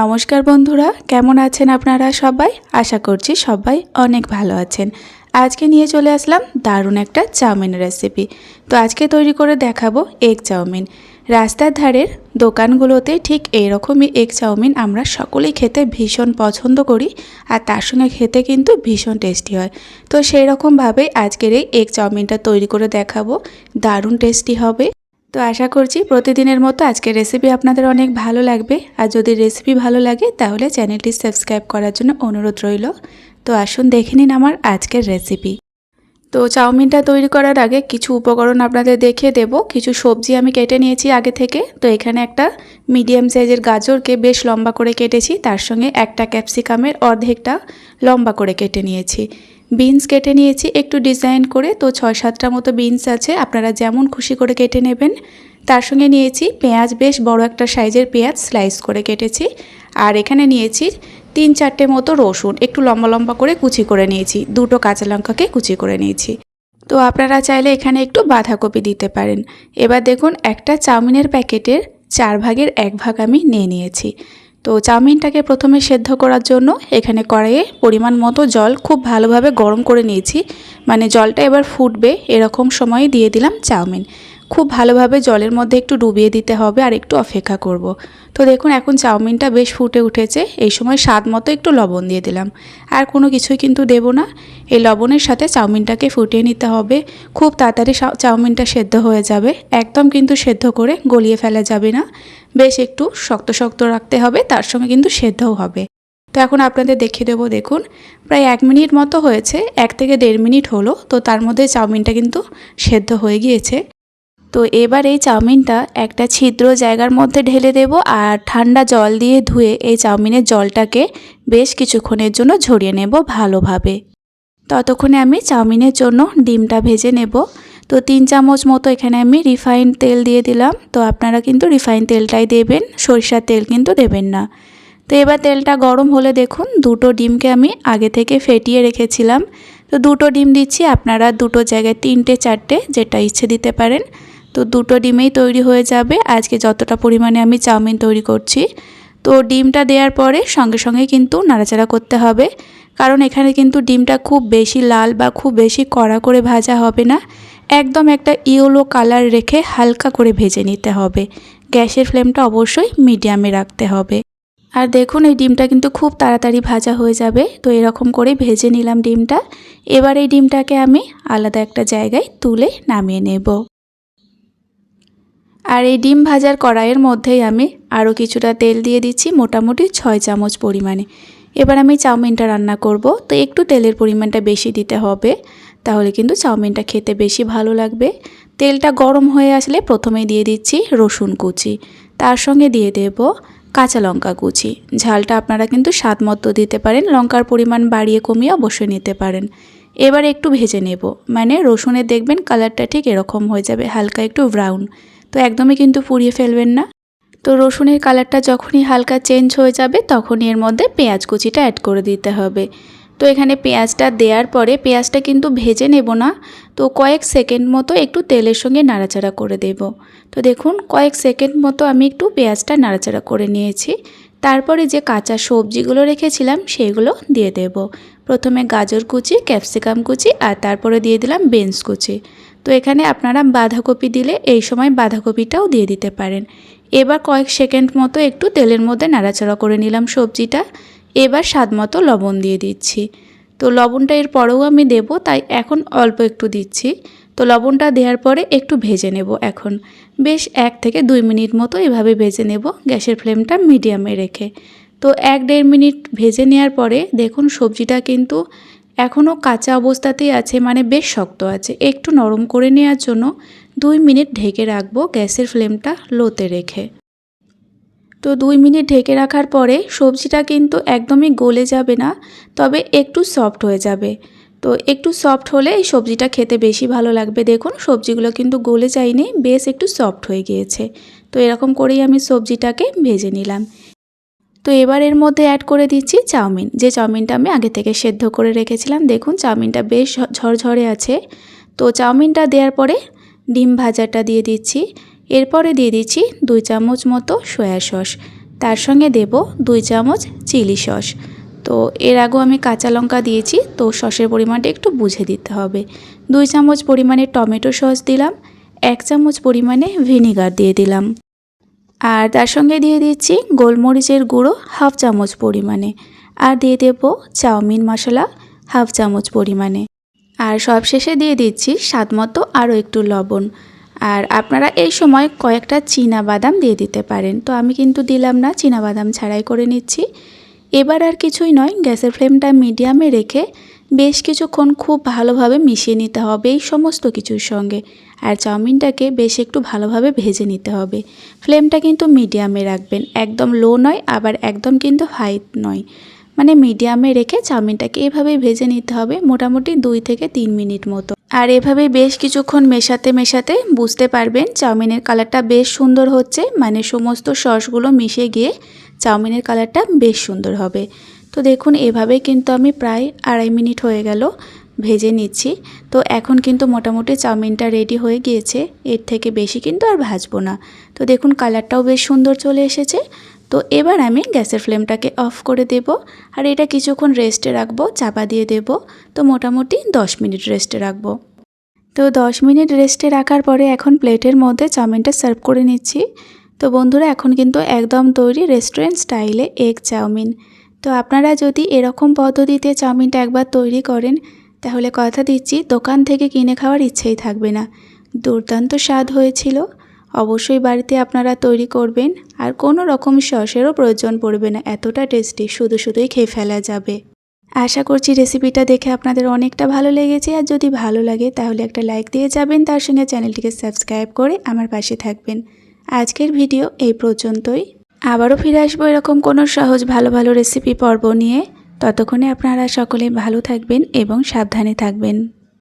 নমস্কার বন্ধুরা, কেমন আছেন আপনারা সবাই? আশা করছি সবাই অনেক ভালো আছেন। আজকে নিয়ে চলে আসলাম দারুণ একটা চাউমিন রেসিপি তো আজকে তৈরি করে দেখাবো এগ চাউমিন। রাস্তার ধারের দোকানগুলোতে ঠিক এইরকমই এগ চাউমিন আমরা সকলেই খেতে ভীষণ পছন্দ করি, আর তার সঙ্গে খেতে কিন্তু ভীষণ টেস্টি হয়। তো সেই রকমভাবেই আজকের এই এগ চাউমিনটা তৈরি করে দেখাবো। দারুণ টেস্টি হবে। তো আশা করছি প্রতিদিনের মতো আজকের রেসিপি আপনাদের অনেক ভালো লাগবে। আর যদি রেসিপি ভালো লাগে, তাহলে চ্যানেলটি সাবস্ক্রাইব করার জন্য অনুরোধ রইল। তো আসুন দেখে নিন আমার আজকের রেসিপি তো চাউমিনটা তৈরি করার আগে কিছু উপকরণ আপনাদের দেখিয়ে দেব। কিছু সবজি আমি কেটে নিয়েছি আগে থেকে। তো এখানে একটা মিডিয়াম সাইজের গাজরকে বেশ লম্বা করে কেটেছি। তার সঙ্গে একটা ক্যাপসিকামের অর্ধেকটা লম্বা করে কেটে নিয়েছি। বিনস কেটে নিয়েছি, একটু ডিজাইন করে। তো ছয় সাতটা মতো বিনস আছে, আপনারা যেমন খুশি করে কেটে নেবেন। তার সঙ্গে নিয়েছি পেঁয়াজ, বেশ বড় একটা সাইজের পেঁয়াজ স্লাইস করে কেটেছি। আর এখানে নিয়েছি তিন চারটে মতো রসুন, একটু লম্বা লম্বা করে কুচি করে নিয়েছি। দুটো কাঁচা লঙ্কাকে কুচি করে নিয়েছি। তো আপনারা চাইলে এখানে একটু বাঁধাকপি দিতে পারেন। এবার দেখুন, একটা চাউমিনের প্যাকেটের চার ভাগের এক ভাগ আমি নিয়ে নিয়েছি। তো চাউমিনটাকে প্রথমে সেদ্ধ করার জন্য এখানে কড়াইয়ে পরিমাণ মতো জল খুব ভালোভাবে গরম করে নিয়েছি। মানে জলটা এবার ফুটবে এরকম সময়ে দিয়ে দিলাম চাউমিন। খুব ভালোভাবে জলের মধ্যে একটু ডুবিয়ে দিতে হবে আর একটু অপেক্ষা করব। তো দেখুন এখন চাউমিনটা বেশ ফুটে উঠেছে। এই সময় স্বাদ মতো একটু লবণ দিয়ে দিলাম। আর কোনো কিছুই কিন্তু দেব না। এই লবণের সাথে চাউমিনটাকে ফুটিয়ে নিতে হবে। খুব তাড়াতাড়ি চাউমিনটা সেদ্ধ হয়ে যাবে। একদম কিন্তু সেদ্ধ করে গলিয়ে ফেলা যাবে না। বেশ একটু শক্ত শক্ত রাখতে হবে, তার সঙ্গে কিন্তু সেদ্ধও হবে। তো এখন আপনাদের দেখিয়ে দেবো, দেখুন, প্রায় এক মিনিট মতো হয়েছে, এক থেকে দেড় মিনিট হলো, তো তার মধ্যে চাউমিনটা কিন্তু সেদ্ধ হয়ে গিয়েছে। তো এবার এই চাউমিনটা একটা ছিদ্র জায়গার মধ্যে ঢেলে দেব আর ঠান্ডা জল দিয়ে ধুয়ে এই চাউমিনের জলটাকে বেশ কিছুক্ষণের জন্য ঝরিয়ে নেব ভালোভাবে। ততক্ষণে আমি চাউমিনের জন্য ডিমটা ভেজে নেব। তো তিন চামচ মতো এখানে আমি রিফাইন তেল দিয়ে দিলাম। তো আপনারা কিন্তু রিফাইন তেলটাই দেবেন, সরিষার তেল কিন্তু দেবেন না। তো এবার তেলটা গরম হলে দেখুন, দুটো ডিমকে আমি আগে থেকে ফেটিয়ে রেখেছিলাম। তো দুটো ডিম দিচ্ছি, আপনারা দুটো জায়গায় তিনটে, চারটে, যেটা ইচ্ছে দিতে পারেন। তো দুটো ডিমেই তৈরি হয়ে যাবে। আজকে যতটা পরিমাণে আমি চাউমিন তৈরি করছি। তো ডিমটা দেওয়ার পরে সঙ্গে সঙ্গে কিন্তু নাড়াচাড়া করতে হবে। কারণ এখানে কিন্তু ডিমটা খুব বেশি লাল বা খুব বেশি কড়া করে ভাজা হবে না। একদম একটা ইয়েলো কালার রেখে হালকা করে ভেজে নিতে হবে। গ্যাসের ফ্লেমটা অবশ্যই মিডিয়ামে রাখতে হবে। আর দেখুন, এই ডিমটা কিন্তু খুব তাড়াতাড়ি ভাজা হয়ে যাবে। তো এরকম করে ভেজে নিলাম ডিমটা। এবার এই ডিমটাকে আমি আলাদা একটা জায়গায় তুলে নামিয়ে নেব। আর এই ডিম ভাজার কড়াইয়ের মধ্যেই আমি আরও কিছুটা তেল দিয়ে দিচ্ছি, মোটামুটি ছয় চামচ পরিমাণে। এবার আমি চাউমিনটা রান্না করব। তো একটু তেলের পরিমাণটা বেশি দিতে হবে। তাহলে কিন্তু চাউমিনটা খেতে বেশি ভালো লাগবে। তেলটা গরম হয়ে আসলে প্রথমে দিয়ে দিচ্ছি রসুন কুচি। তার সঙ্গে দিয়ে দেব কাঁচা লঙ্কা কুচি। ঝালটা আপনারা কিন্তু স্বাদ মতো দিতে পারেন, লঙ্কার পরিমাণ বাড়িয়ে কমিয়ে অবশ্যই নিতে পারেন। এবার একটু ভেজে নেব মানে রসুনে দেখবেন কালারটা ঠিক এরকম হয়ে যাবে, হালকা একটু ব্রাউন। তো একদমই কিন্তু পুড়িয়ে ফেলবেন না। তো রসুনের কালারটা যখনই হালকা চেঞ্জ হয়ে যাবে, তখনই এর মধ্যে পেঁয়াজ কুচিটা অ্যাড করে দিতে হবে। তো এখানে পেঁয়াজটা দেওয়ার পরে পেঁয়াজটা কিন্তু ভেজে নেব না, তো কয়েক সেকেন্ড মতো একটু তেলের সঙ্গে নাড়াচাড়া করে দেব। তো দেখুন, কয়েক সেকেন্ড মতো আমি একটু পেঁয়াজটা নাড়াচাড়া করে নিয়েছি। তারপরে যে কাঁচা সবজিগুলো রেখেছিলাম সেগুলো দিয়ে দেব। প্রথমে গাজর কুচি, ক্যাপসিকাম কুচি আর তারপরে দিয়ে দিলাম বেন্স কুচি। তো এখানে আপনারা বাঁধাকপি দিলে এই সময় বাঁধাকপিটাও দিয়ে দিতে পারেন। এবার কয়েক সেকেন্ড মতো একটু তেলের মধ্যে নাড়াচাড়া করে নিলাম সবজিটা। এবার স্বাদ মতো লবণ দিয়ে দিচ্ছি। তো লবণটা এর পরেও আমি দেব, তাই এখন অল্প একটু দিচ্ছি। তো লবণটা দেওয়ার পরে একটু ভেজে নেব এখন। বেশ এক থেকে দুই মিনিট মতো এভাবে ভেজে নেব গ্যাসের ফ্লেমটা মিডিয়ামে রেখে। তো এক দেড় মিনিট ভেজে নেওয়ার পরে দেখুন সবজিটা কিন্তু এখনও কাঁচা অবস্থাতেই আছে মানে বেশ শক্ত আছে। একটু নরম করে নেওয়ার জন্য দুই মিনিট ঢেকে রাখব গ্যাসের ফ্লেমটা লোতে রেখে। তো দুই মিনিট ঢেকে রাখার পরে সবজিটা কিন্তু একদমই গলে যাবে না, তবে একটু সফট হয়ে যাবে। তো একটু সফট হলে এই সবজিটা খেতে বেশি ভালো লাগবে। দেখুন, সবজিগুলো কিন্তু গলে যায়নি, বেশ একটু সফট হয়ে গিয়েছে। তো এরকম করেই আমি সবজিটাকে ভেজে নিলাম। তো এবার এর মধ্যে অ্যাড করে দিচ্ছি চাউমিন। যে চাউমিনটা আমি আগে থেকে সেদ্ধ করে রেখেছিলাম, দেখুন চাউমিনটা বেশ ঝরঝরে আছে। তো চাউমিনটা দেওয়ার পরে ডিম ভাজাটা দিয়ে দিচ্ছি। এরপরে দিয়ে দিচ্ছি দুই চামচ মতো সয়া সস। তার সঙ্গে দেব দুই চামচ চিলি সস। তো এর আগেও আমি কাঁচা লঙ্কা দিয়েছি, তো সসের পরিমাণটা একটু বুঝে দিতে হবে। দুই চামচ পরিমাণে টমেটো সস দিলাম, এক চামচ পরিমাণে ভিনিগার দিয়ে দিলাম। আর তার সঙ্গে দিয়ে দিচ্ছি গোলমরিচের গুঁড়ো হাফ চামচ পরিমাণে। আর দিয়ে দেব চাউমিন মশলা হাফ চামচ পরিমাণে। আর সবশেষে দিয়ে দিচ্ছি স্বাদ মতো আরও একটু লবণ। আর আপনারা এই সময় কয়েকটা চীনা বাদাম দিয়ে দিতে পারেন। তো আমি কিন্তু দিলাম না চীনা বাদাম ছাড়াই করে নিচ্ছি। এবার আর কিছুই নয়, গ্যাসের ফ্লেমটা মিডিয়ামে রেখে বেশ কিছুক্ষণ খুব ভালোভাবে মিশিয়ে নিতে হবে এই সমস্ত কিছুর সঙ্গে। আর চাউমিনটাকে বেশ একটু ভালোভাবে ভেজে নিতে হবে। ফ্লেমটা কিন্তু মিডিয়ামে রাখবেন, একদম লো নয়, আবার একদম কিন্তু হাই নয়। মানে মিডিয়ামে রেখে চাউমিনটাকে এভাবেই ভেজে নিতে হবে মোটামুটি দুই থেকে তিন মিনিট মতো। আর এভাবে বেশ কিছুক্ষণ মেশাতে মেশাতে বুঝতে পারবেন চাউমিনের কালারটা বেশ সুন্দর হচ্ছে। মানে সমস্ত সসগুলো মিশে গিয়ে চাউমিনের কালারটা বেশ সুন্দর হবে। তো দেখুন, এভাবে কিন্তু আমি প্রায় আড়াই মিনিট হয়ে গেল ভেজে নিচ্ছি। তো এখন কিন্তু মোটামুটি চাউমিনটা রেডি হয়ে গিয়েছে। এর থেকে বেশি কিন্তু আর ভাজবো না। তো দেখুন, কালারটাও বেশ সুন্দর চলে এসেছে। তো এবার আমি গ্যাসের ফ্লেমটাকে অফ করে দেব আর এটা কিছুক্ষণ রেস্টে রাখব, চাপা দিয়ে দেব। তো মোটামুটি দশ মিনিট রেস্টে রাখব। তো দশ মিনিট রেস্টে রাখার পরে এখন প্লেটের মধ্যে চাউমিনটা সার্ভ করে নিচ্ছি। তো বন্ধুরা, এখন কিন্তু একদম তৈরি রেস্টুরেন্ট স্টাইলে এগ চাউমিন। তো আপনারা যদি এরকম পদ্ধতিতে চাউমিনটা একবার তৈরি করেন, তাহলে কথা দিচ্ছি, দোকান থেকে কিনে খাওয়ার ইচ্ছেই থাকবে না। দুর্দান্ত স্বাদ হয়েছিল। অবশ্যই বাড়িতে আপনারা তৈরি করবেন আর কোনো রকম সসেরও প্রয়োজন পড়বে না, এতটা টেস্টি, শুধু শুধুই খেয়ে ফেলা যাবে। আশা করছি রেসিপিটা দেখে আপনাদের অনেকটা ভালো লেগেছে, আর যদি ভালো লাগে তাহলে একটা লাইক দিয়ে যাবেন, তার সঙ্গে চ্যানেলটিকে সাবস্ক্রাইব করে আমার পাশে থাকবেন। আজকের ভিডিও এই পর্যন্তই। আবারও ফিরে আসব এরকম কোনো সহজ, ভালো ভালো রেসিপি পর্ব নিয়ে। ততক্ষণে আপনারা সকলে ভালো থাকবেন এবং সাবধানে থাকবেন।